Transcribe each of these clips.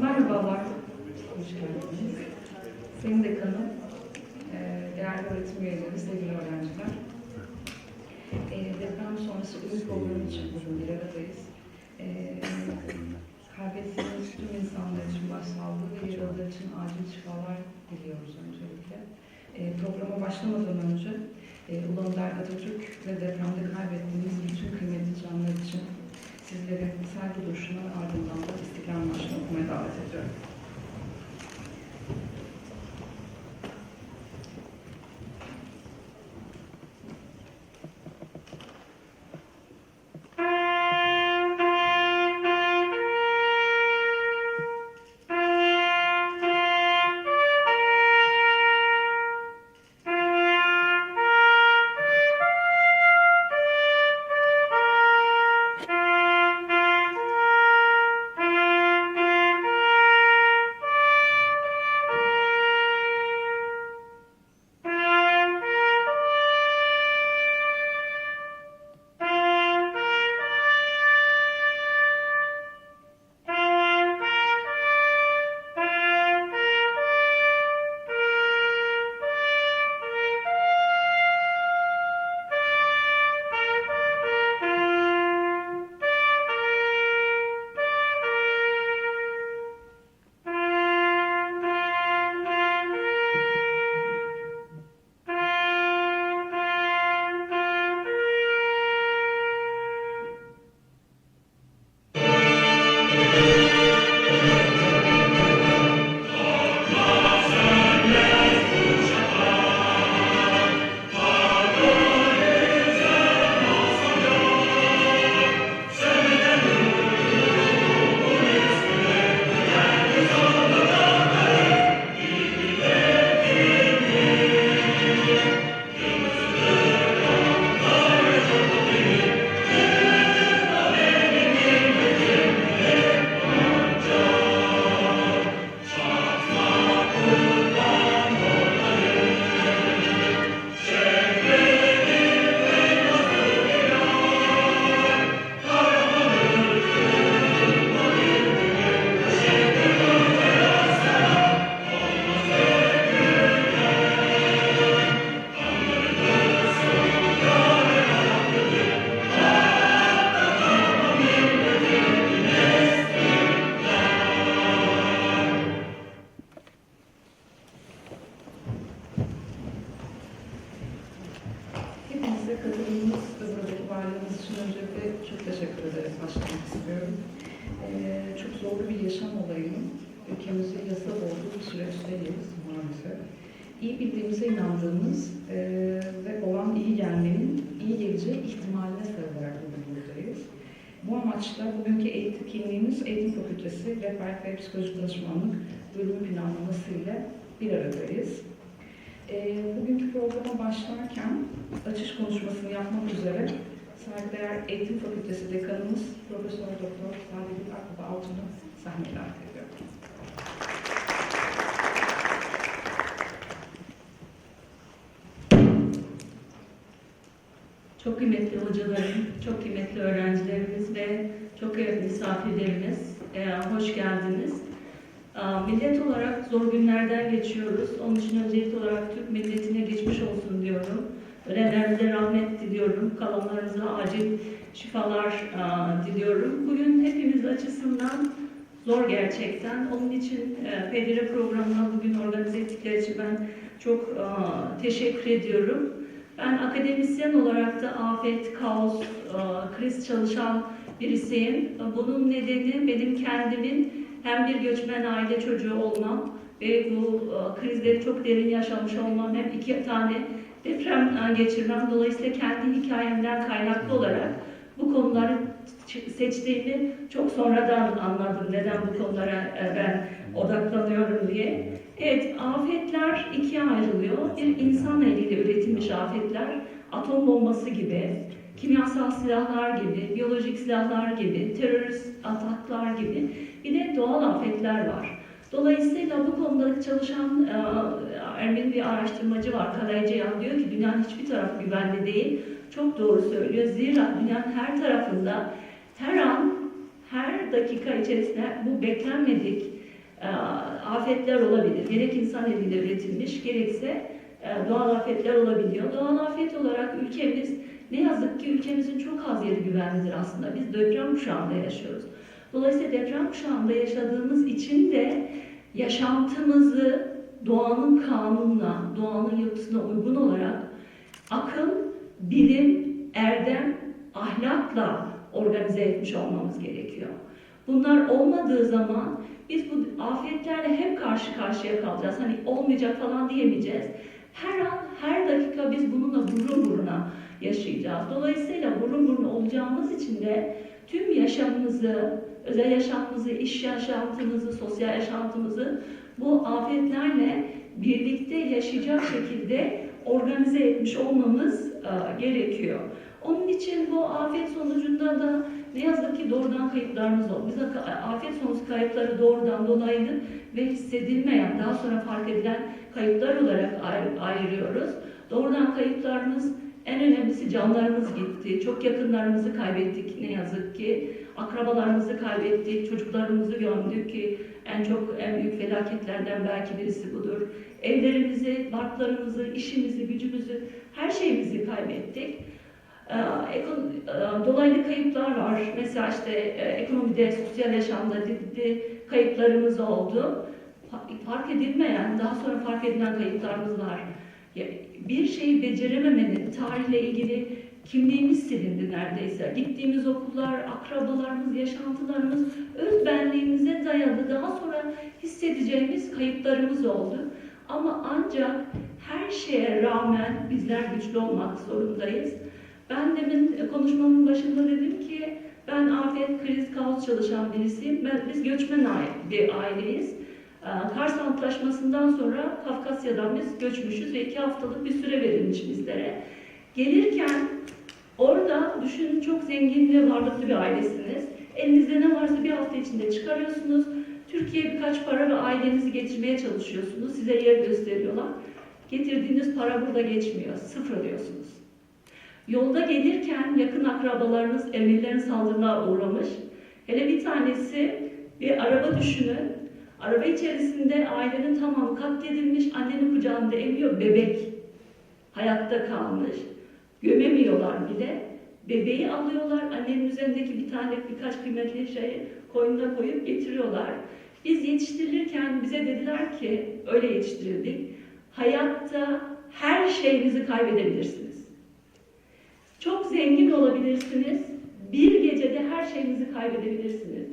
Merhabalar, hoş geldiniz. Sayın Dekanım, eee, değerli öğretim üyeleri, sevgili öğrenciler. Eee, Deprem sonrası uyum programı için bugün bir aradayız. Eee, Kaybettiğimiz tüm insanlar için başsağlığı ve yaralılar için acil şifalar diliyoruz öncelikle. Programa başlamadan önce eee, Ulu Önder Atatürk ve depremde kaybettiğimiz bütün kıymetli canlar için sizleri saygı duruşuna ve ardından da İstiklal Marşı'nı okumaya davet ediyorum. Psikolojik Danışmanlık bölümü planlaması ile bir aradayız. E, bugünkü programa başlarken açış konuşmasını yapmak üzere saygıdeğer Eğitim Fakültesi Dekanımız Profesör Doktor Saadettin Akbaba Altun'u sahneye davet ediyorum. Çok kıymetli hocalarım, çok kıymetli öğrencilerimiz ve çok kıymetli misafirlerimiz, hoş geldiniz. Millet olarak zor günlerden geçiyoruz. Onun için öncelikli olarak Türk milletine geçmiş olsun diyorum. Ölenlerimize rahmet diliyorum. Kalanlarımıza acil şifalar diliyorum. Bugün hepimiz açısından zor gerçekten. Onun için e, PDR programına bugün organize ettikleri için ben çok teşekkür ediyorum. Ben akademisyen olarak da afet, kaos, kriz çalışan birisiyim. Bunun nedeni benim kendimin hem bir göçmen aile çocuğu olmam ve bu e, krizleri çok derin yaşamış olmam hem iki tane deprem e, geçirmem. Dolayısıyla kendi hikayemden kaynaklı olarak bu konuları seçtiğimi çok sonradan anladım. Neden bu konulara e, ben odaklanıyorum diye. Evet, afetler ikiye ayrılıyor. Bir insan eliyle üretilmiş afetler, atom bombası gibi, kimyasal silahlar gibi, biyolojik silahlar gibi, terörist ataklar gibi bir de doğal afetler var. Dolayısıyla bu konuda çalışan e, Ermeni bir araştırmacı var, Karaycayan diyor ki dünyanın hiçbir tarafı güvenli değil. Çok doğru söylüyor. Zira dünyanın her tarafında her an, her dakika içerisinde bu beklenmedik e, afetler olabilir. Gerek insan eliyle üretilmiş, gerekse e, doğal afetler olabiliyor. Doğal afet olarak ülkemiz, ne yazık ki ülkemizin çok az yeri güvenlidir aslında. Biz deprem kuşağında yaşıyoruz. Dolayısıyla deprem kuşağında yaşadığımız için de yaşantımızı doğanın kanununa, doğanın yapısına uygun olarak akıl, bilim, erdem, ahlakla organize etmiş olmamız gerekiyor. Bunlar olmadığı zaman biz bu afetlerle hep karşı karşıya kalacağız. Hani olmayacak falan diyemeyeceğiz. Her an, her dakika biz bununla burun buruna yaşayacağız. Dolayısıyla burun buruna olacağımız için de tüm yaşamımızı, özel yaşamımızı, iş yaşantımızı, sosyal yaşantımızı bu afetlerle birlikte yaşayacak şekilde organize etmiş olmamız e, gerekiyor. Onun için bu afet sonucunda da ne yazık ki doğrudan kayıplarımız oldu. Biz afet sonucu kayıpları doğrudan dolaylı ve hissedilmeyen, daha sonra fark edilen kayıplar olarak ayırıyoruz. Doğrudan kayıplarımız en önemlisi canlarımız gitti. Çok yakınlarımızı kaybettik ne yazık ki. Akrabalarımızı kaybettik, çocuklarımızı gömdük ki en çok en büyük felaketlerden belki birisi budur. Evlerimizi, barklarımızı, işimizi, gücümüzü, her şeyimizi kaybettik. Ee, e, dolaylı kayıplar var. Mesela işte e, ekonomide, sosyal yaşamda ciddi kayıplarımız oldu. Fa- Fark edilmeyen, daha sonra fark edilen kayıplarımız var. Bir şeyi becerememenin tarihle ilgili kimliğimiz silindi neredeyse. Gittiğimiz okullar, akrabalarımız, yaşantılarımız, öz benliğimize dayalı daha sonra hissedeceğimiz kayıplarımız oldu. Ama ancak her şeye rağmen bizler güçlü olmak zorundayız. Ben demin konuşmamın başında dedim ki ben afet, kriz, kaos çalışan birisiyim. Ben, biz göçmen bir aileyiz. Ee, Kars Antlaşması'ndan sonra Kafkasya'dan biz göçmüşüz ve iki haftalık bir süre verilmiş bizlere. Gelirken orada düşünün çok zengin ve varlıklı bir ailesiniz. Elinizde ne varsa bir hafta içinde çıkarıyorsunuz. Türkiye'ye birkaç para ve ailenizi getirmeye çalışıyorsunuz. Size yer gösteriyorlar. Getirdiğiniz para burada geçmiyor. Sıfır ödüyorsunuz. Yolda gelirken yakın akrabalarınız emirlerin saldırılarına uğramış. Hele bir tanesi bir araba düşünün. Araba içerisinde ailenin tamamı katledilmiş. Annenin kucağında emiyor bebek. Hayatta kalmış. Gömemiyorlar bile. Bebeği alıyorlar. Annenin üzerindeki bir tane birkaç kıymetli şeyi koynuna koyup getiriyorlar. Biz yetiştirilirken bize dediler ki öyle yetiştirildik. Hayatta her şeyinizi kaybedebilirsiniz. Çok zengin olabilirsiniz. Bir gecede her şeyinizi kaybedebilirsiniz.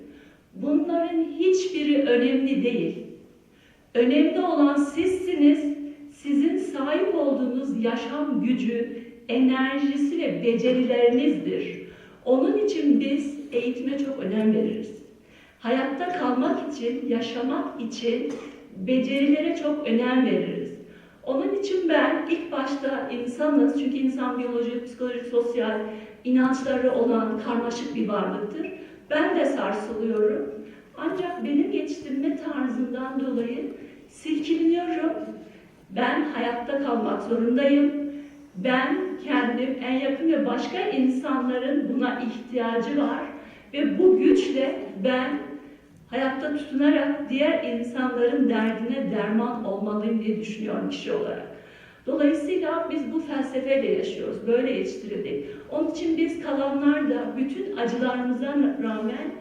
Bunların hiçbiri önemli değil. Önemli olan sizsiniz. Sizin sahip olduğunuz yaşam gücü, enerjisi ve becerilerinizdir. Onun için biz eğitime çok önem veririz. Hayatta kalmak için, yaşamak için becerilere çok önem veririz. Onun için ben ilk başta insanız, çünkü insan biyolojik, psikolojik, sosyal inançları olan karmaşık bir varlıktır. Ben de sarsılıyorum. Ancak benim yetiştirme tarzından dolayı silkiniyorum. Ben hayatta kalmak zorundayım. Ben kendim, en yakın ve başka insanların buna ihtiyacı var. Ve bu güçle ben hayatta tutunarak diğer insanların derdine derman olmalıyım diye düşünüyorum kişi olarak. Dolayısıyla biz bu felsefeyle yaşıyoruz, böyle yetiştirildik. Onun için biz kalanlar da bütün acılarımıza rağmen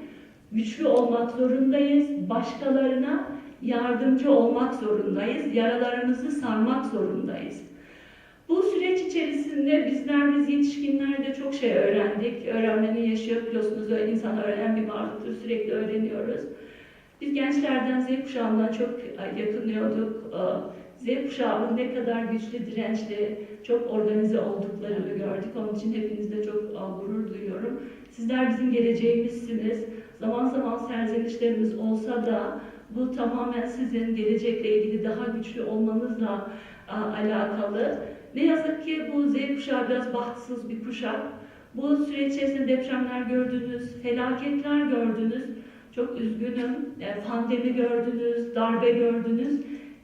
güçlü olmak zorundayız, başkalarına yardımcı olmak zorundayız, yaralarımızı sarmak zorundayız. Bu süreç içerisinde bizler, biz yetişkinler de çok şey öğrendik. Öğrenmenin yaşıyor biliyorsunuz, insan öğrenen bir varlıktır, sürekli öğreniyoruz. Biz gençlerden Z kuşağından çok yakınıyorduk. Z kuşağının ne kadar güçlü, dirençli, çok organize olduklarını gördük. Onun için hepinizle çok gurur duyuyorum. Sizler bizim geleceğimizsiniz. Zaman zaman serzenişlerimiz olsa da bu tamamen sizin gelecekle ilgili daha güçlü olmanızla alakalı. Ne yazık ki bu Z kuşağı biraz bahtsız bir kuşak. Bu süreç içerisinde depremler gördünüz, felaketler gördünüz. Çok üzgünüm. E, Pandemi gördünüz, darbe gördünüz.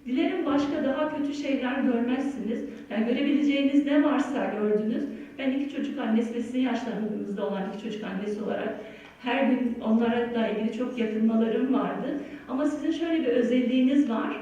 Dilerim başka daha kötü şeyler görmezsiniz. Yani görebileceğiniz ne varsa gördünüz. Ben iki çocuk annesi ve sizin yaşlarınızda olan iki çocuk annesi olarak her gün onlarla ilgili çok yakınmalarım vardı. Ama sizin şöyle bir özelliğiniz var.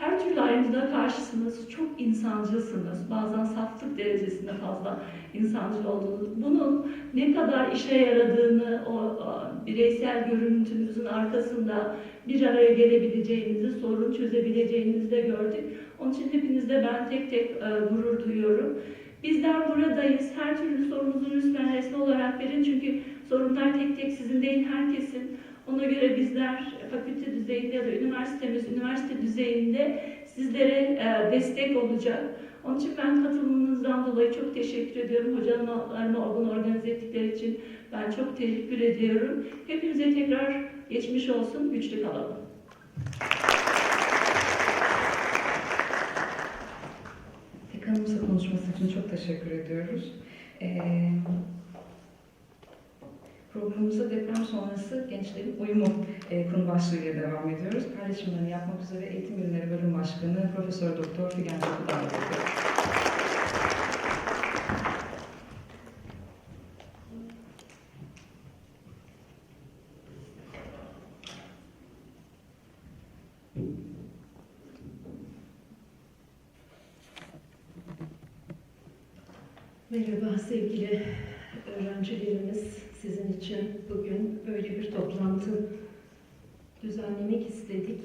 Her türlü ayrımcılığa karşısınız, çok insancılsınız. Bazen saflık derecesinde fazla insancıl olduğunuz. Bunun ne kadar işe yaradığını, o, o bireysel görüntünüzün arkasında bir araya gelebileceğinizi, sorun çözebileceğinizi de gördük. Onun için hepinizle ben tek tek e, gurur duyuyorum. Bizler buradayız. Her türlü sorunuzun üstüne resmi olarak verin. Çünkü sorunlar tek tek sizin değil, herkesin. Ona göre bizler fakülte düzeyinde ya da üniversitemiz, üniversite düzeyinde sizlere e, destek olacak. Onun için ben katılımınızdan dolayı çok teşekkür ediyorum. Hocalarıma bunu organize ettikleri için ben çok teşekkür ediyorum. Hepimize tekrar geçmiş olsun, güçlü kalalım. Dekanımıza konuşması için çok teşekkür ediyoruz. Ee, programımıza deprem sonrası gençlerin uyumu e, konu başlığıyla devam ediyoruz. Paylaşımlarını yapmak üzere Eğitim Ürünleri Bölüm Başkanı Profesör Doktor Figen davet ediyoruz. Merhaba sevgili öğrencilerimiz. Sizin için bugün böyle bir toplantı düzenlemek istedik.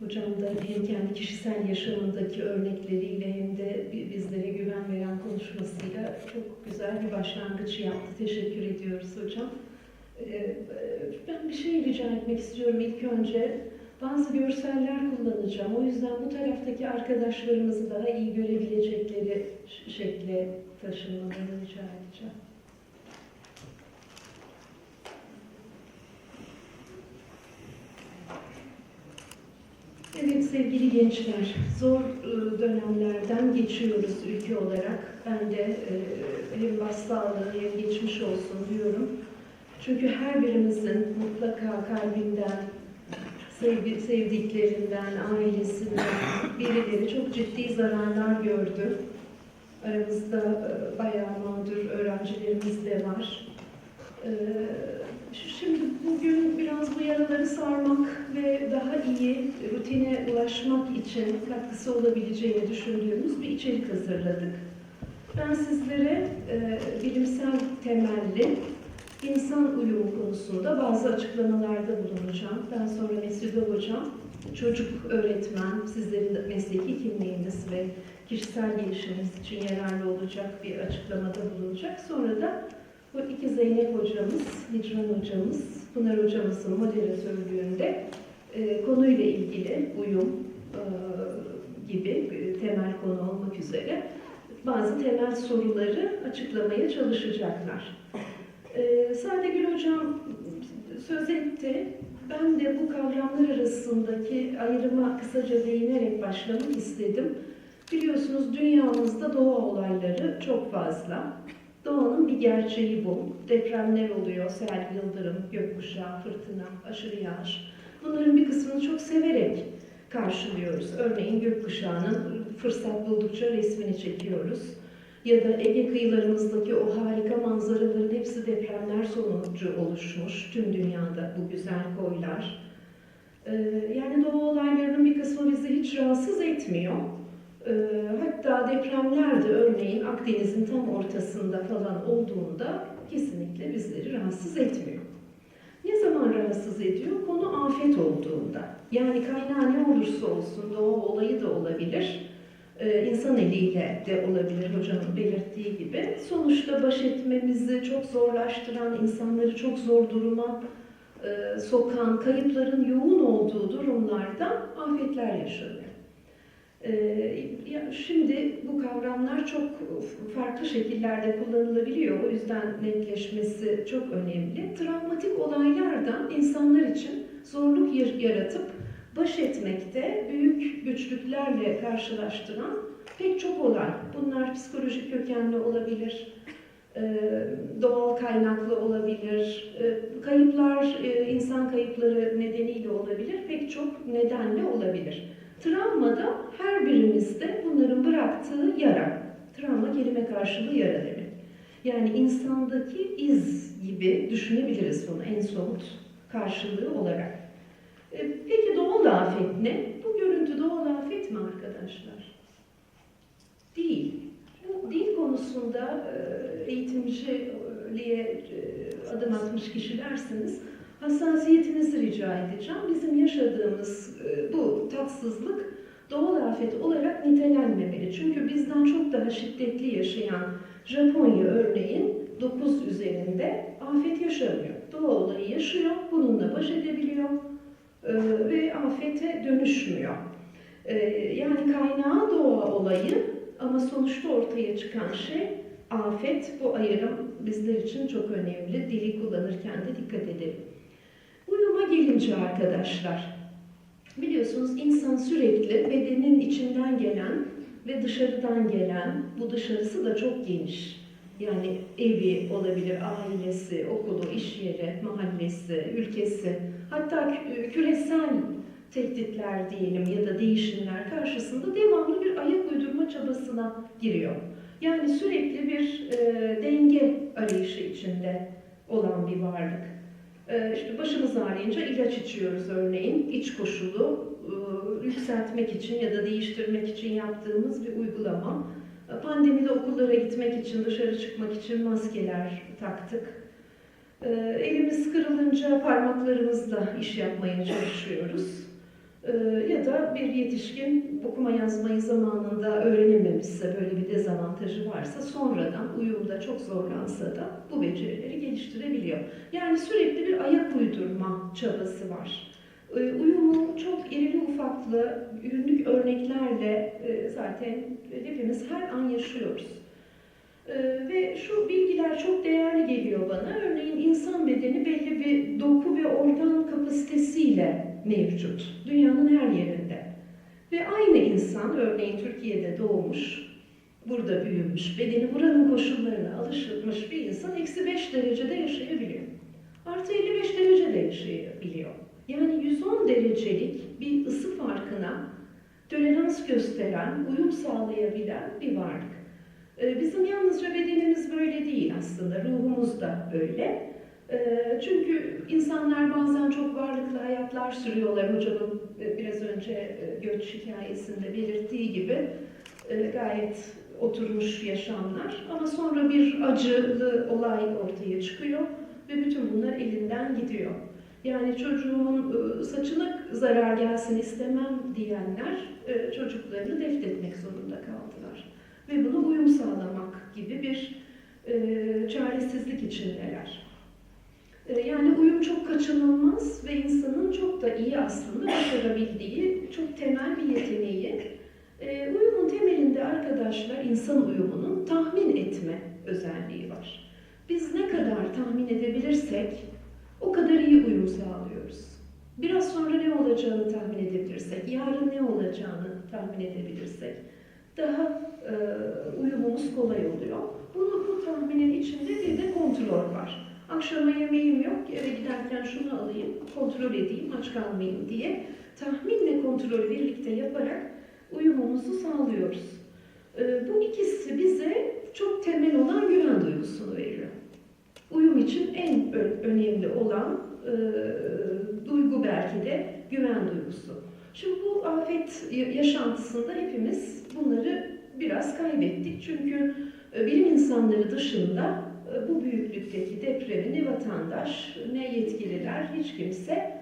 Hocam da hem kendi kişisel yaşamındaki örnekleriyle hem de bi- bizlere güven veren konuşmasıyla çok güzel bir başlangıç yaptı. Teşekkür ediyoruz hocam. Ee, Ben bir şey rica etmek istiyorum ilk önce. Bazı görseller kullanacağım. O yüzden bu taraftaki arkadaşlarımızı daha iyi görebilecekleri şekle taşınmalarını rica edeceğim. Evet sevgili gençler, zor e, dönemlerden geçiyoruz ülke olarak. Ben de hem başsağlığı geçmiş olsun diyorum. Çünkü her birimizin mutlaka kalbinden, sevdi, sevdiklerinden, ailesinden birileri çok ciddi zararlar gördü. Aramızda e, bayağı mağdur öğrencilerimiz de var. E, Şimdi bugün biraz bu yaraları sarmak ve daha iyi rutine ulaşmak için katkısı olabileceğini düşündüğümüz bir içerik hazırladık. Ben sizlere e, bilimsel temelli insan uyumu konusunda bazı açıklamalarda bulunacağım. Daha sonra Mesut Hocam, çocuk öğretmen, sizlerin mesleki kimliğiniz ve kişisel gelişiminiz için yararlı olacak bir açıklamada bulunacak. Sonra da bu iki Zeynep hocamız, Hicran hocamız, Pınar hocamızın moderatörlüğünde e, konuyla ilgili uyum e, gibi temel konu olmak üzere bazı temel soruları açıklamaya çalışacaklar. E, Sadegül hocam söz etti. Ben de bu kavramlar arasındaki ayrıma kısaca değinerek başlamak istedim. Biliyorsunuz dünyamızda doğa olayları çok fazla. Doğanın bir gerçeği bu. Depremler oluyor, sel, yıldırım, gökkuşağı, fırtına, aşırı yağış. Bunların bir kısmını çok severek karşılıyoruz. Örneğin gökkuşağının fırsat buldukça resmini çekiyoruz. Ya da Ege kıyılarımızdaki o harika manzaraların hepsi depremler sonucu oluşmuş. Tüm dünyada bu güzel koylar. Ee, Yani doğa olaylarının bir kısmı bizi hiç rahatsız etmiyor. Ee, Hatta depremler de örneğin Akdeniz'in tam ortasında falan olduğunda kesinlikle bizleri rahatsız etmiyor. Ne zaman rahatsız ediyor? Konu afet olduğunda. Yani kaynağı ne olursa olsun doğa olayı da olabilir. Ee, insan eliyle de olabilir hocamın belirttiği gibi. Sonuçta baş etmemizi çok zorlaştıran, insanları çok zor duruma e, sokan, kayıpların yoğun olduğu durumlarda afetler yaşanıyor. Ee, şimdi bu kavramlar çok farklı şekillerde kullanılabiliyor. O yüzden netleşmesi çok önemli. Travmatik olaylardan insanlar için zorluk yar- yaratıp baş etmekte büyük güçlüklerle karşılaştıran pek çok olay. Bunlar psikolojik kökenli olabilir, e, doğal kaynaklı olabilir, e, kayıplar, e, insan kayıpları nedeniyle olabilir, pek çok nedenle olabilir. Travmada her birimizde bunların bıraktığı yara. Travma kelime karşılığı yara demek. Yani insandaki iz gibi düşünebiliriz bunu en somut karşılığı olarak. E, Peki doğal afet ne? Bu görüntü doğal afet mi arkadaşlar? Değil. Bu dil konusunda e, eğitimciliğe e, adım atmış kişilersiniz. Hassasiyetinizi rica edeceğim. Bizim yaşadığımız e, bu tatsızlık doğal afet olarak nitelenmemeli. Çünkü bizden çok daha şiddetli yaşayan Japonya örneğin 9 üzerinde afet yaşamıyor. Doğa olayı yaşıyor, bununla baş edebiliyor e, ve afete dönüşmüyor. E, yani kaynağı doğa olayı ama sonuçta ortaya çıkan şey afet. Bu ayrım bizler için çok önemli. Dili kullanırken de dikkat edelim. Gelince arkadaşlar, biliyorsunuz insan sürekli bedenin içinden gelen ve dışarıdan gelen, bu dışarısı da çok geniş. Yani evi olabilir, ailesi, okulu, iş yeri, mahallesi, ülkesi, hatta kü- küresel tehditler diyelim ya da değişimler karşısında devamlı bir ayak uydurma çabasına giriyor. Yani sürekli bir e, denge arayışı içinde olan bir varlık. E, işte başımız ağrıyınca ilaç içiyoruz örneğin. İç koşulu e, yükseltmek için ya da değiştirmek için yaptığımız bir uygulama. E, Pandemide okullara gitmek için, dışarı çıkmak için maskeler taktık. E, elimiz kırılınca parmaklarımızla iş yapmaya çalışıyoruz. Ee, ya da bir yetişkin okuma yazmayı zamanında öğrenememişse, böyle bir dezavantajı varsa sonradan uyumda çok zorlansa da bu becerileri geliştirebiliyor. Yani sürekli bir ayak uydurma çabası var. Ee, Uyumu çok irili ufaklı, günlük örneklerle e, zaten hepimiz her an yaşıyoruz. Ee, Ve şu bilgiler çok değerli geliyor bana. Örneğin insan bedeni belli bir doku ve organ kapasitesiyle mevcut. Dünyanın her yerinde. Ve aynı insan, örneğin Türkiye'de doğmuş, burada büyümüş, bedeni buranın koşullarına alışılmış bir insan eksi 5 derecede yaşayabiliyor. Artı 55 derecede yaşayabiliyor. Yani 110 derecelik bir ısı farkına tolerans gösteren, uyum sağlayabilen bir varlık. Ee, Bizim yalnızca bedenimiz böyle değil aslında, ruhumuz da öyle. Ee, Çünkü insanlar bazen çok varlıklı hayatlar sürüyorlar. Hocamın e, biraz önce e, göç hikayesinde belirttiği gibi e, gayet oturmuş yaşamlar. Ama sonra bir acılı olay ortaya çıkıyor ve bütün bunlar elinden gidiyor. Yani çocuğumun saçına zarar gelsin istemem diyenler çocuklarını defnetmek zorunda kaldılar. Ve buna uyum sağlamak gibi bir çaresizlik içindeler. E, Yani uyum çok kaçınılmaz ve insanın çok da iyi aslında başarabildiği çok temel bir yeteneği. E, Uyumun temelinde arkadaşlar insan uyumunun tahmin etme özelliği var. Biz ne kadar tahmin edebilirsek o kadar iyi uyum sağlıyoruz. Biraz sonra ne olacağını tahmin edebilirsek, yarın ne olacağını tahmin edebilirsek daha e, uyumumuz kolay oluyor. Bunu bu tahminin içinde bir de kontrol var. Akşama yemeğim yok, eve giderken şunu alayım, kontrol edeyim, aç kalmayayım diye tahminle kontrolü birlikte yaparak uyumumuzu sağlıyoruz. Ee, Bu ikisi bize çok temel olan güven duygusunu veriyor. Uyum için en önemli olan e, duygu belki de güven duygusu. Şimdi bu afet yaşantısında hepimiz bunları biraz kaybettik. Çünkü e, bilim insanları dışında bu büyüklükteki depremi ne vatandaş ne yetkililer hiç kimse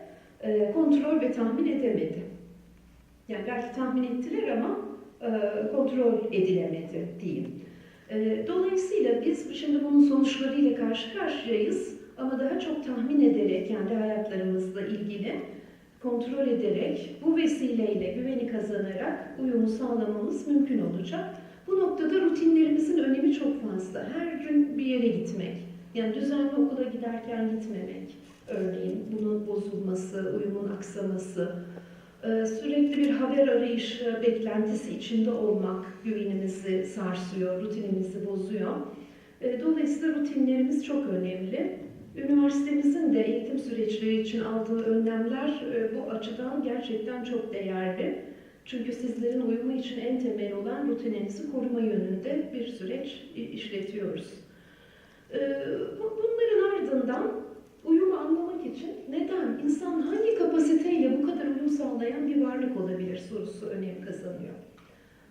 e, kontrol ve tahmin edemedi. Yani belki tahmin ettiler ama e, kontrol edilemedi diyeyim. E, Dolayısıyla biz şimdi bunun sonuçlarıyla karşı karşıyayız ama daha çok tahmin ederek kendi hayatlarımızla ilgili kontrol ederek bu vesileyle güveni kazanarak uyumu sağlamamız mümkün olacak. Bu noktada rutinlerimizin önemi çok fazla. Her gün bir yere gitmek, yani düzenli okula giderken gitmemek örneğin bunun bozulması, uyumun aksaması, e, sürekli bir haber arayışı, beklentisi içinde olmak güvenimizi sarsıyor, rutinimizi bozuyor. E, Dolayısıyla rutinlerimiz çok önemli. Üniversitemizin de eğitim süreçleri için aldığı önlemler e, bu açıdan gerçekten çok değerli. Çünkü sizlerin uyumu için en temel olan rutininizi koruma yönünde bir süreç işletiyoruz. E, bu- bunların ardından uyumu anlamak için neden, insan hangi kapasiteyle bu kadar uyum sağlayan bir varlık olabilir sorusu önem kazanıyor.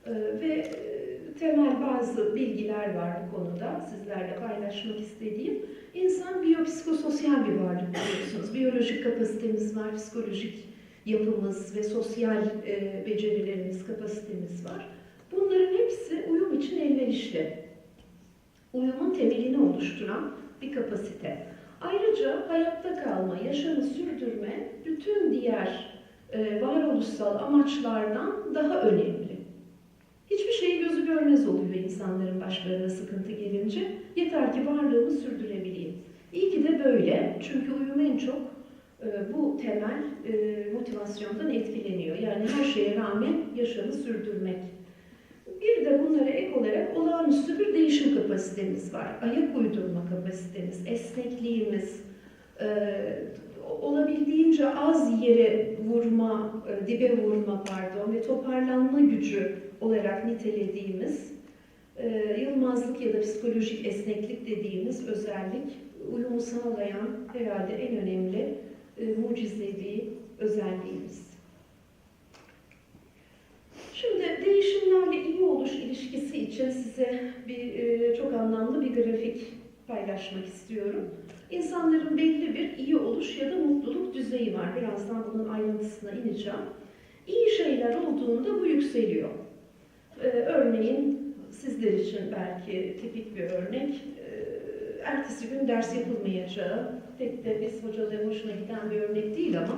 E, ve e, temel bazı bilgiler var bu konuda sizlerle paylaşmak istediğim. İnsan biyopsikososyal bir varlık biliyorsunuz. Biyolojik kapasitemiz var, psikolojik yapımız ve sosyal e, becerilerimiz, kapasitemiz var. Bunların hepsi uyum için elverişli. Uyumun temelini oluşturan bir kapasite. Ayrıca hayatta kalma, yaşamı sürdürme bütün diğer e, varoluşsal amaçlardan daha önemli. Hiçbir şeyi gözü görmez oluyor insanların başlarına sıkıntı gelince. Yeter ki varlığımı sürdürebileyim. İyi ki de böyle. Çünkü uyum en çok bu temel e, motivasyondan etkileniyor. Yani her şeye rağmen yaşamı sürdürmek. Bir de bunlara ek olarak olağanüstü bir değişim kapasitemiz var. Ayak uydurma kapasitemiz, esnekliğimiz, e, olabildiğince az yere vurma, e, dibe vurma pardon ve toparlanma gücü olarak nitelediğimiz e, yılmazlık ya da psikolojik esneklik dediğimiz özellik uyumu sağlayan herhalde en önemli e, mucizevi özelliğimiz. Şimdi değişimlerle iyi oluş ilişkisi için size bir e, çok anlamlı bir grafik paylaşmak istiyorum. İnsanların belli bir iyi oluş ya da mutluluk düzeyi var. Birazdan bunun ayrıntısına ineceğim. İyi şeyler olduğunda bu yükseliyor. Ee, örneğin sizler için belki tipik bir örnek, e, ertesi gün ders yapılmayacağı, pek de biz hocaların hoşuna giden bir örnek değil ama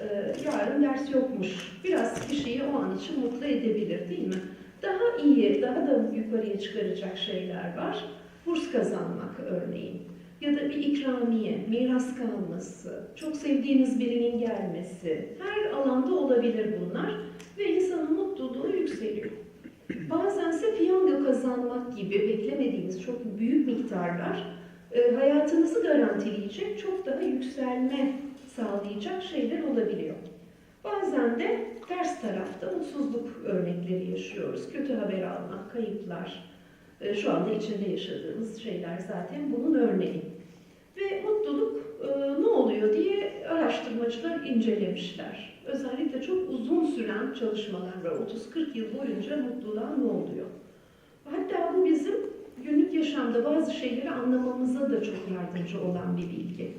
e, yarın ders yokmuş. Biraz kişiyi o an için mutlu edebilir değil mi? Daha iyi, daha da yukarıya çıkaracak şeyler var. Burs kazanmak örneğin ya da bir ikramiye, miras kalması, çok sevdiğiniz birinin gelmesi, her alanda olabilir bunlar ve insanın mutluluğu yükseliyor. Bazense piyango kazanmak gibi beklemediğiniz çok büyük miktarlar e, hayatınızı garantileyecek, çok daha yükselme sağlayacak şeyler olabiliyor. Bazen de ters tarafta mutsuzluk örnekleri yaşıyoruz. Kötü haber almak, kayıplar, e, şu anda içinde yaşadığımız şeyler zaten bunun örneği. Ve mutluluk e, ne oluyor diye araştırmacılar incelemişler. Özellikle çok uzun süren çalışmalar var. 30-40 yıl boyunca mutluluğa ne oluyor? Hatta bu bizim günlük yaşamda bazı şeyleri anlamamıza da çok yardımcı olan bir bilgi.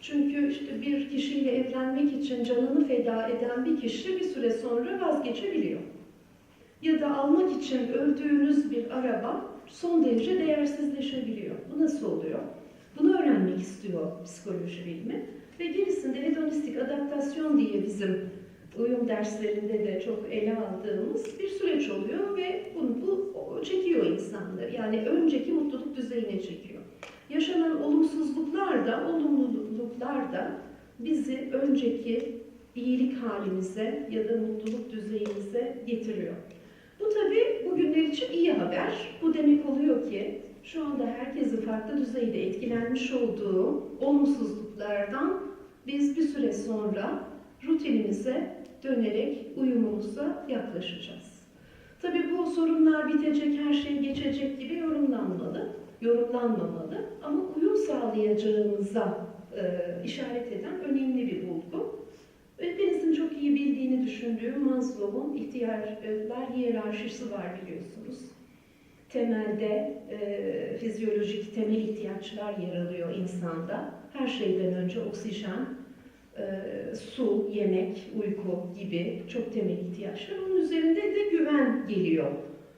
Çünkü işte bir kişiyle evlenmek için canını feda eden bir kişi bir süre sonra vazgeçebiliyor. Ya da almak için öldüğünüz bir araba son derece değersizleşebiliyor. Bu nasıl oluyor? Bunu öğrenmek istiyor psikoloji bilimi. Ve gerisinde hedonistik adaptasyon diye bizim uyum derslerinde de çok ele aldığımız bir süreç oluyor ve bunu bu çekiyor insanları. Yani önceki mutluluk düzeyine çekiyor. Yaşanan olumsuzluklar da, olumluluklar da bizi önceki iyilik halimize ya da mutluluk düzeyimize getiriyor. Bu tabii bugünler için iyi haber. Bu demek oluyor ki şu anda herkesin farklı düzeyde etkilenmiş olduğu olumsuzluklardan biz bir süre sonra rutinimize dönerek uyumumuza yaklaşacağız. Tabii bu sorunlar bitecek, her şey geçecek gibi yorumlanmalı, yorumlanmamalı ama uyum sağlayacağımıza e, işaret eden önemli bir bulgu. Hepinizin çok iyi bildiğini düşündüğüm Maslow'un ihtiyaçlar hiyerarşisi var biliyorsunuz. Temelde e, fizyolojik temel ihtiyaçlar yer alıyor insanda. Her şeyden önce oksijen, e, su, yemek, uyku gibi çok temel ihtiyaçlar. Onun üzerinde de güven geliyor.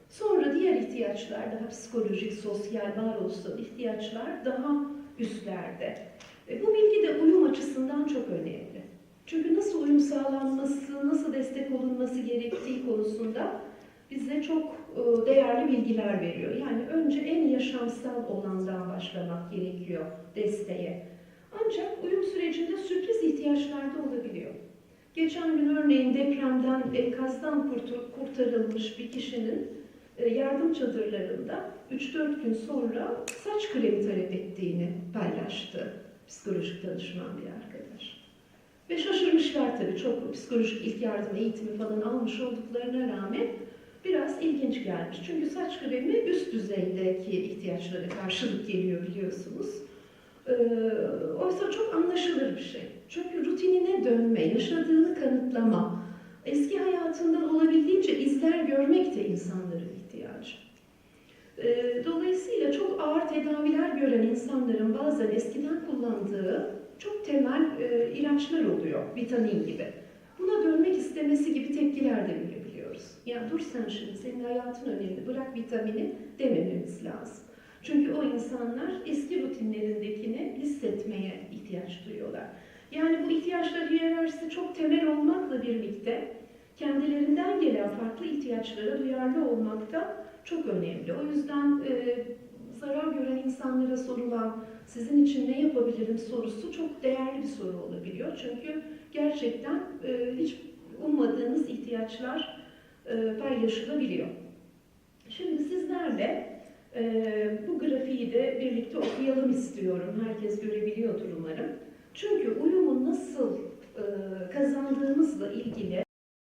Sonra diğer ihtiyaçlar daha psikolojik, sosyal, varoluşsal ihtiyaçlar daha üstlerde. E, bu bilgi de uyum açısından çok önemli. Çünkü nasıl uyum sağlanması, nasıl destek olunması gerektiği konusunda bize çok e, değerli bilgiler veriyor. Yani önce en yaşamsal olandan başlamak gerekiyor desteğe. Ancak uyum sürecinde sürpriz ihtiyaçlar da olabiliyor. Geçen gün örneğin depremden, enkazdan kurtarılmış bir kişinin e, yardım çadırlarında 3-4 gün sonra saç kremi talep ettiğini paylaştı psikolojik danışman bir arkadaş. Ve şaşırmışlar tabii çok psikolojik ilk yardım eğitimi falan almış olduklarına rağmen biraz ilginç gelmiş. Çünkü saç kremi üst düzeydeki ihtiyaçlara karşılık geliyor biliyorsunuz. Ee, oysa çok anlaşılır bir şey. Çünkü rutinine dönme, yaşadığını kanıtlama, eski hayatından olabildiğince izler görmek de insanların ihtiyacı. Ee, Dolayısıyla çok ağır tedaviler gören insanların bazen eskiden kullandığı çok temel e, ilaçlar oluyor, vitamin gibi. Buna dönmek istemesi gibi tepkiler de görebiliyoruz. Ya dur sen şimdi, senin hayatın önemli, bırak vitamini demememiz lazım. Çünkü o insanlar eski rutinlerindekini hissetmeye ihtiyaç duyuyorlar. Yani bu ihtiyaçlar hiyerarşisi çok temel olmakla birlikte kendilerinden gelen farklı ihtiyaçlara duyarlı olmak da çok önemli. O yüzden e, zarar gören insanlara sorulan sizin için ne yapabilirim sorusu çok değerli bir soru olabiliyor. Çünkü gerçekten e, hiç ummadığınız ihtiyaçlar e, paylaşılabiliyor. Şimdi sizlerle e, bu grafiği de birlikte okuyalım istiyorum. Herkes görebiliyordur umarım. Çünkü uyumu nasıl e, kazandığımızla ilgili